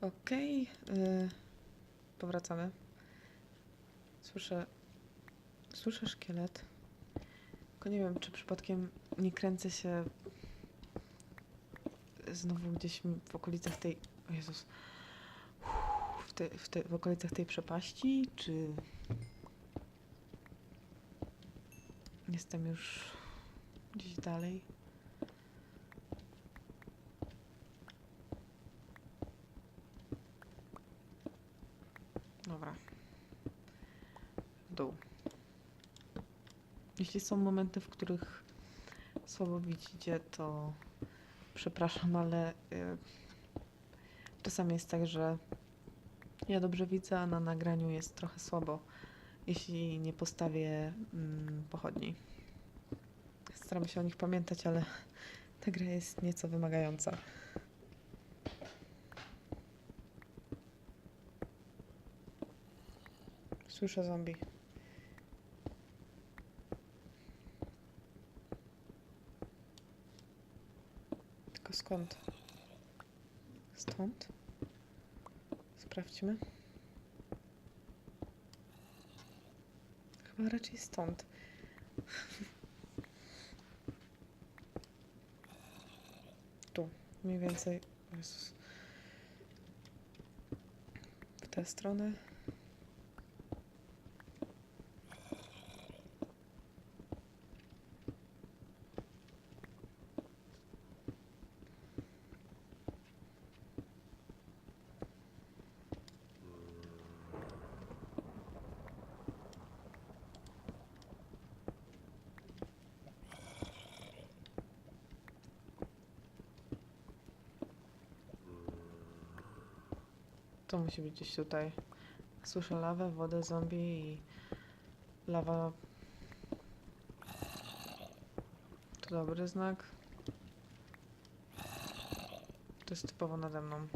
Okej. y, powracamy. Słyszę. Słyszę szkielet. Tylko nie wiem, czy przypadkiem nie kręcę się znowu gdzieś w okolicach tej. O Jezus. W, te, w, te, w okolicach tej przepaści, czy. Jestem już gdzieś dalej. Dobra. W dół. Jeśli są momenty, w których słabo widzicie, to przepraszam, ale y, czasami jest tak, że ja dobrze widzę, a na nagraniu jest trochę słabo, jeśli nie postawię mm, pochodni. Staram się o nich pamiętać, ale ta gra jest nieco wymagająca. Słyszę zombie. Tylko skąd? Stąd? Sprawdźmy. Chyba raczej stąd. Tu, mniej więcej. Jezus. W tę stronę. To musi być gdzieś tutaj. Słyszę lawę, wodę, zombie i lawa. To dobry znak. To jest typowo nade mną.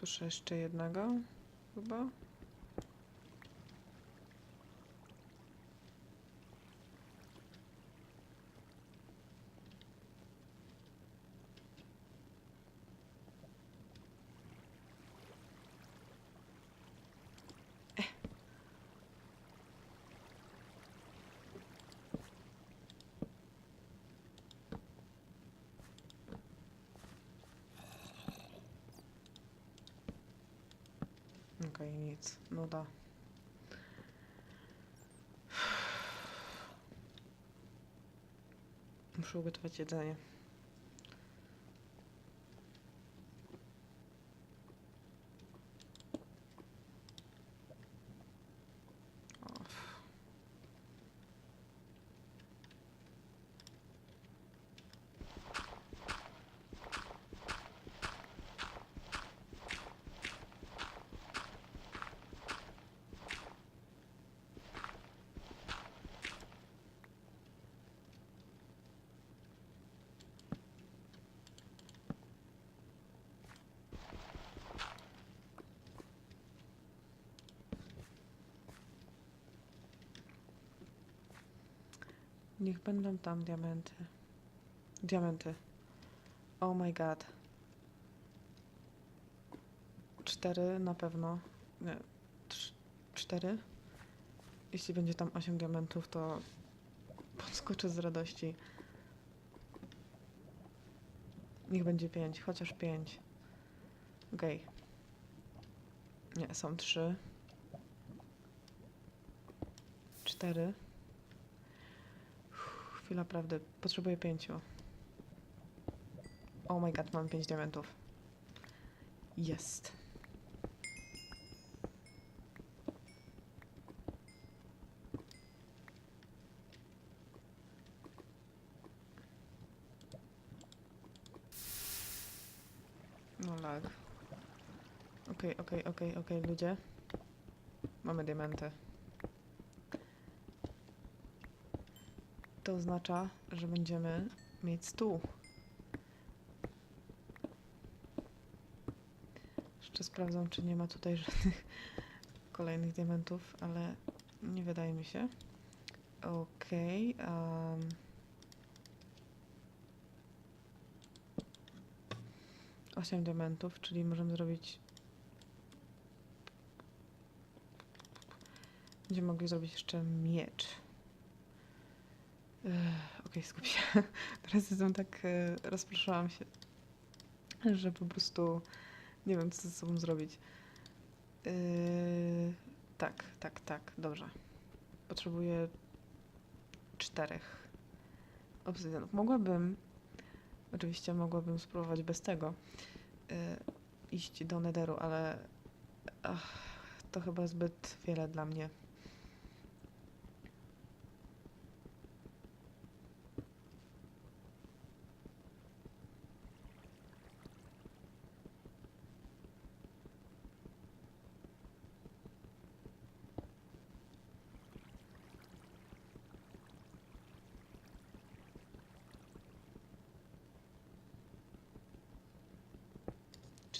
Słyszę jeszcze jednego, chyba. Okej, nic. Nuda. Muszę ugotować jedzenie. Niech będą tam diamenty. Diamenty. Oh my god. Cztery na pewno. Nie. Cztery? Jeśli będzie tam osiem diamentów, to podskoczę z radości. Niech będzie pięć, chociaż pięć. Okej. Nie, są trzy. Cztery. Chwila prawdy. Potrzebuję pięciu. Oh my god, mam pięć diamentów. Jest. No lag. Okej, okej, okej, okej, ludzie. Mamy diamenty. To oznacza, że będziemy mieć stół. Jeszcze sprawdzam, czy nie ma tutaj żadnych kolejnych diamentów, ale nie wydaje mi się. Okej. em. Osiem diamentów, czyli możemy zrobić Będziemy mogli zrobić jeszcze miecz. Okej, skup się. Teraz jestem tak, e, rozproszałam się, że po prostu nie wiem, co ze sobą zrobić. Yy, tak, tak, tak, dobrze. Potrzebuję czterech obsydianów. Mogłabym, oczywiście mogłabym spróbować bez tego, yy, iść do Netheru, ale ach, to chyba zbyt wiele dla mnie.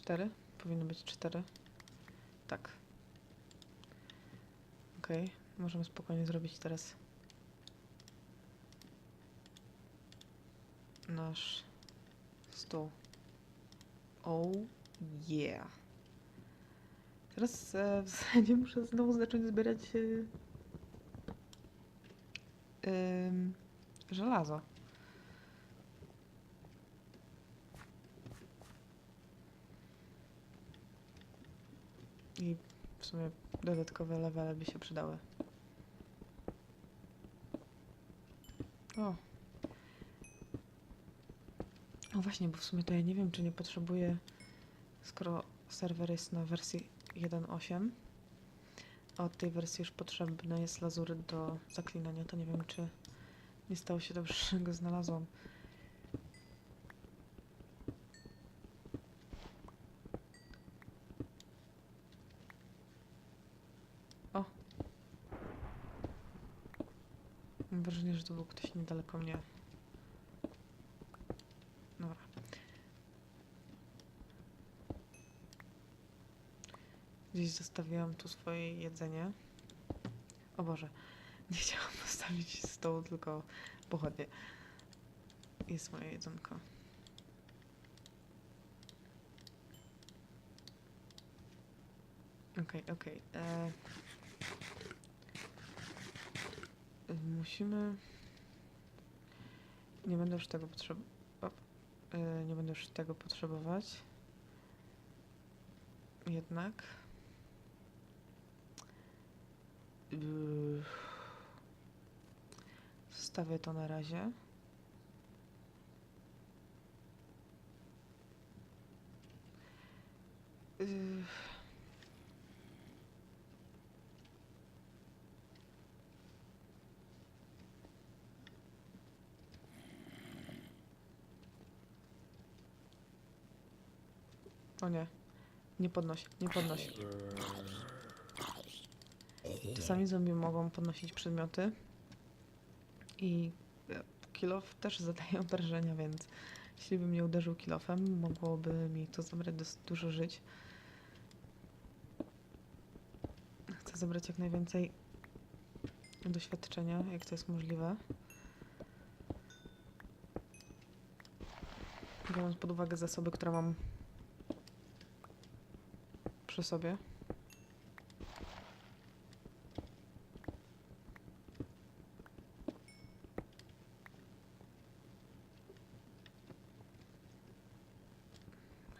Cztery? Powinno być cztery. Tak. Okej, możemy spokojnie zrobić teraz nasz stół. Oh yeah. Teraz e, w zasadzie muszę znowu zacząć zbierać e, em, żelazo. I w sumie dodatkowe levele by się przydały. O. O właśnie, bo w sumie to ja nie wiem, czy nie potrzebuję, skoro serwer jest na wersji 1.8, a od tej wersji już potrzebny jest lazuryt do zaklinania, to nie wiem, czy nie stało się dobrze, że go znalazłam. Mam wrażenie, że to był ktoś niedaleko mnie. Dobra. Gdzieś zostawiłam tu swoje jedzenie. O Boże, nie chciałam postawić stołu, tylko pochodnie. Jest moje jedzonko. Okej, okej. e, Musimy. Nie będę już tego potrzebować. Nie będę już tego potrzebować. Jednak. Yy, Zostawię to na razie. Yy, O nie. Nie podnoś, nie podnoś. Czasami zombie mogą podnosić przedmioty. I e, kilof też zadaje obrażenia, więc jeśli bym mnie uderzył kilofem, mogłoby mi to zabrać dos- dużo żyć. Chcę zabrać jak najwięcej doświadczenia, jak to jest możliwe. Biorąc pod uwagę zasoby, które mam przy sobie.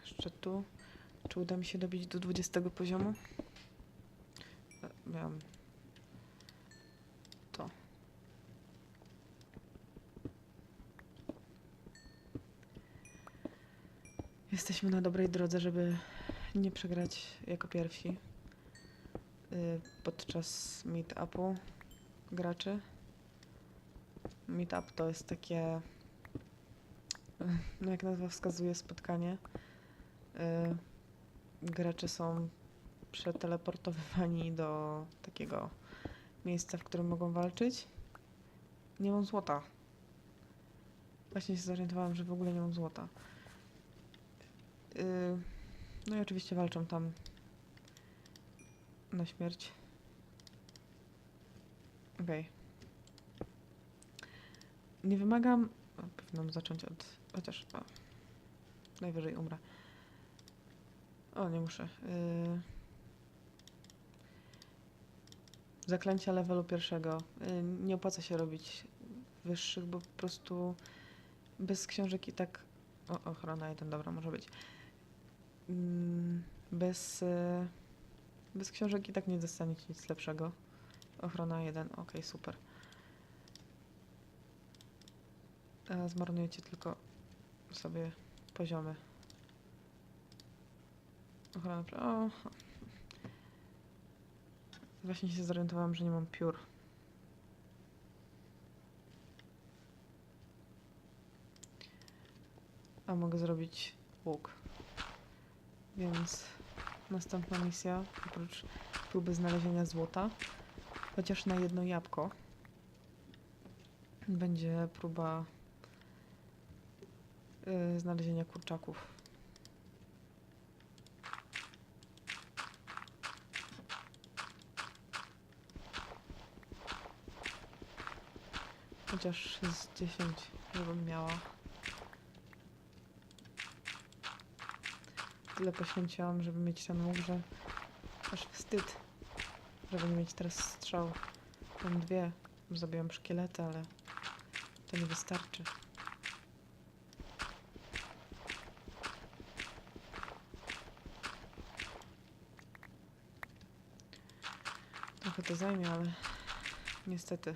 Jeszcze tu. Czy uda mi się dobić do 20 poziomu? E, Miałam to. Jesteśmy na dobrej drodze, żeby nie przegrać jako pierwsi y, podczas meetupu graczy. Meetup to jest takie, no jak nazwa wskazuje, spotkanie. y, gracze są przeteleportowywani do takiego miejsca, w którym mogą walczyć. Nie mam złota. Właśnie się zorientowałam, że w ogóle nie mam złota. Yy, no i oczywiście walczą tam na śmierć. Okej. Nie wymagam. Powinnam zacząć od. Chociaż. O, najwyżej umrę. O, nie muszę. Yy... Zaklęcia levelu pierwszego. Yy, nie opłaca się robić wyższych, bo po prostu bez książek i tak. O, ochrona jeden, dobra, może być. Mm, Bez. yy, Bez książek i tak nie dostaniecie nic lepszego. Ochrona 1, ok, super. Zmarnujecie tylko sobie poziomy. Ochrona. O. Właśnie się zorientowałam, że nie mam piór. A mogę zrobić łuk. Więc następna misja, oprócz próby znalezienia złota, chociaż na jedno jabłko, będzie próba y, znalezienia kurczaków. Chociaż z 10, żebym miała. Tyle poświęciłam, żeby mieć ten łuk, że aż wstyd, żeby nie mieć teraz strzał. Mam dwie, zabiłam szkielety, ale to nie wystarczy. Trochę to zajmie, ale niestety.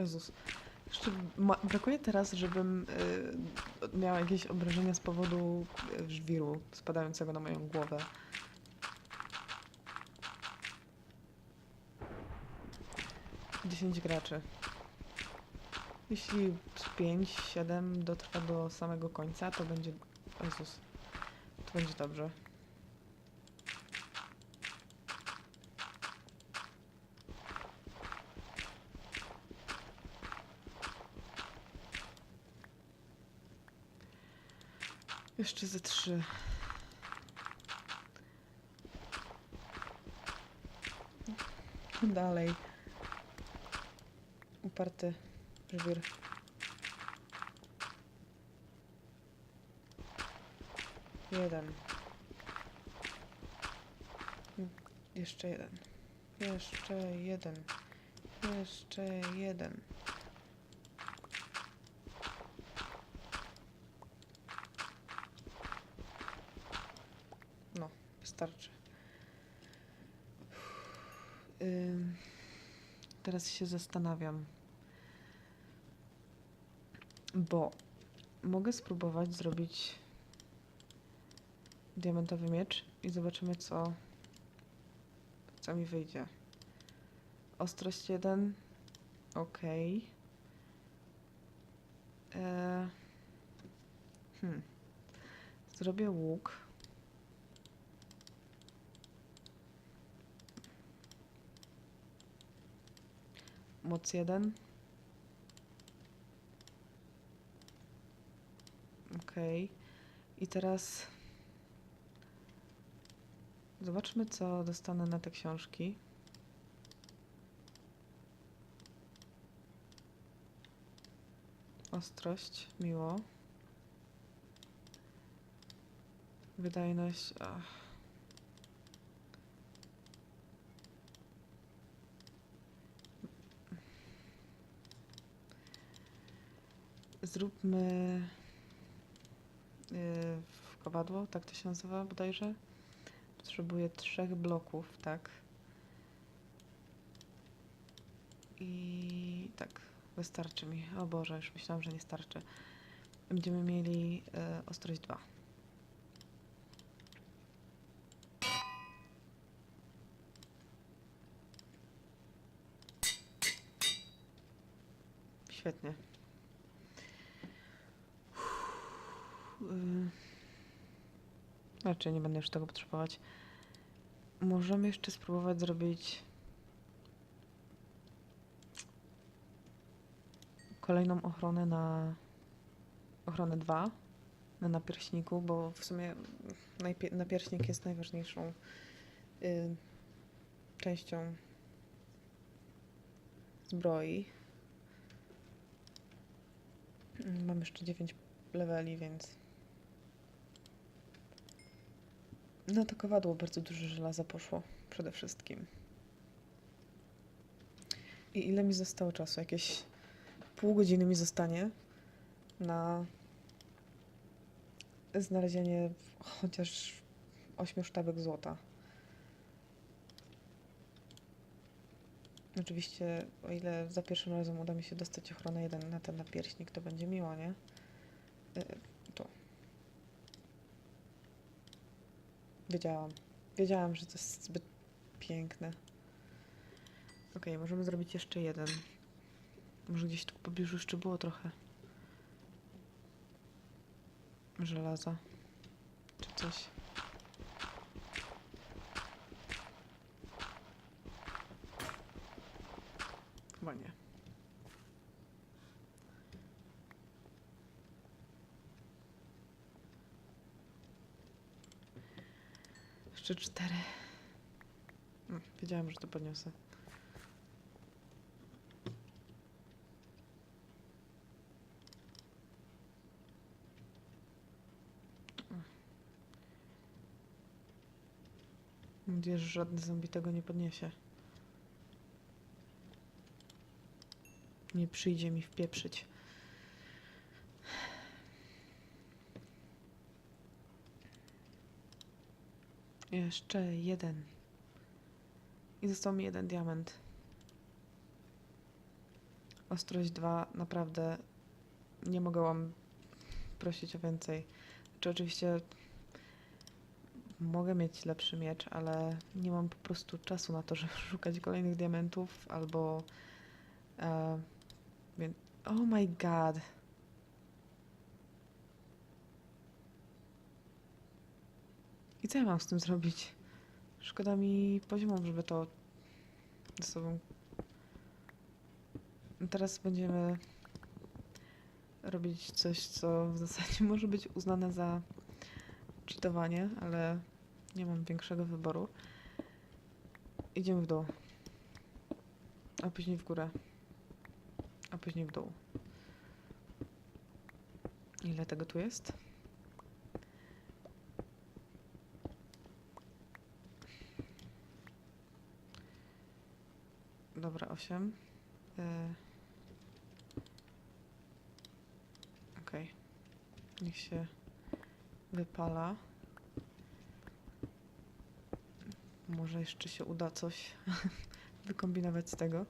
Jezus. Jeszcze ma, brakuje teraz, żebym y, miała jakieś obrażenia z powodu y, żwiru spadającego na moją głowę. Dziesięć graczy. Jeśli z 5, 7 dotrwa do samego końca, to będzie... Jezus. To będzie dobrze. Jeszcze ze trzy. Dalej. Uparty żwir. Jeden. Jeszcze jeden. Jeszcze jeden. Jeszcze jeden. No, wystarczy. Ym, teraz się zastanawiam. Bo mogę spróbować zrobić diamentowy miecz i zobaczymy, co, co mi wyjdzie. Ostrość 1. Ok. E, hmm. Zrobię łuk. Moc 1. Okej. I teraz zobaczmy, co dostanę na te książki. Ostrość, miło. Wydajność. Ach. zróbmy y, w kowadło, tak to się nazywa bodajże. Potrzebuję trzech bloków, tak. I tak, wystarczy mi. O Boże, już myślałam, że nie starczy. Będziemy mieli y, ostrość 2. Świetnie. Raczej nie będę już tego potrzebować. Możemy jeszcze spróbować zrobić kolejną ochronę na ochronę 2 na napierśniku, bo w sumie napierśnik jest najważniejszą y, częścią zbroi. Mam jeszcze 9 leveli, więc na to kowadło bardzo dużo żelaza poszło przede wszystkim. I ile mi zostało czasu? Jakieś pół godziny mi zostanie na znalezienie chociaż ośmiu sztabek złota. Oczywiście, o ile za pierwszym razem uda mi się dostać ochronę jeden na ten napierśnik, to będzie miło, nie? Y, Tu. Wiedziałam. Wiedziałam, że to jest zbyt piękne. Okej, możemy zrobić jeszcze jeden. Może gdzieś tu w pobliżu jeszcze było trochę żelaza. Czy coś. Chyba nie. Jeszcze cztery. No, wiedziałam, że to podniosę. Mam nadzieję, że żadny zombie tego nie podniesie. Nie przyjdzie mi wpieprzyć. Jeszcze jeden. I został mi jeden diament. Ostrość 2 naprawdę nie mogłam prosić o więcej. Czy oczywiście mogę mieć lepszy miecz, ale nie mam po prostu czasu na to, żeby szukać kolejnych diamentów albo. E, więc. Oh my god. Co ja mam z tym zrobić? Szkoda mi poziomów, żeby to ze sobą. Teraz będziemy robić coś, co w zasadzie może być uznane za cheatowanie, ale nie mam większego wyboru. Idziemy w dół. A później w górę. A później w dół. Ile tego tu jest? Dobra, 8. Yy. Okej. Niech się wypala. Może jeszcze się uda coś wykombinować z tego.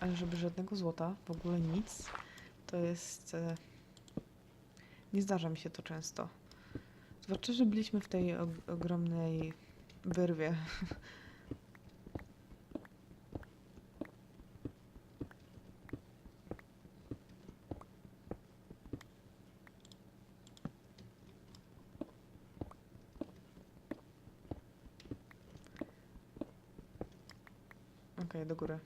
Ale żeby żadnego złota, w ogóle nic, to jest. Nie zdarza mi się to często. Zwłaszcza, że byliśmy w tej og- ogromnej wyrwie. Okej, do góry.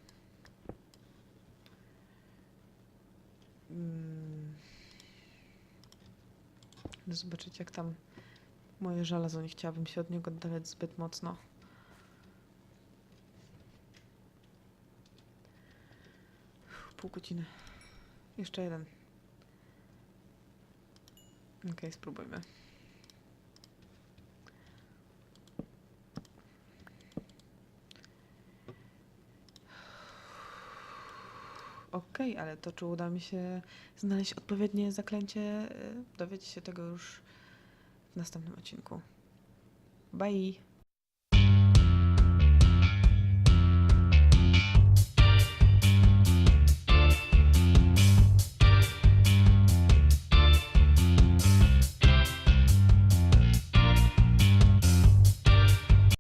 Zobaczyć, jak tam moje żelazo. Nie chciałabym się od niego oddalać zbyt mocno. Pół godziny. Jeszcze jeden. Okej, spróbujmy. Okej, ale to czy uda mi się znaleźć odpowiednie zaklęcie? y, Dowiecie się tego już w następnym odcinku. Bye!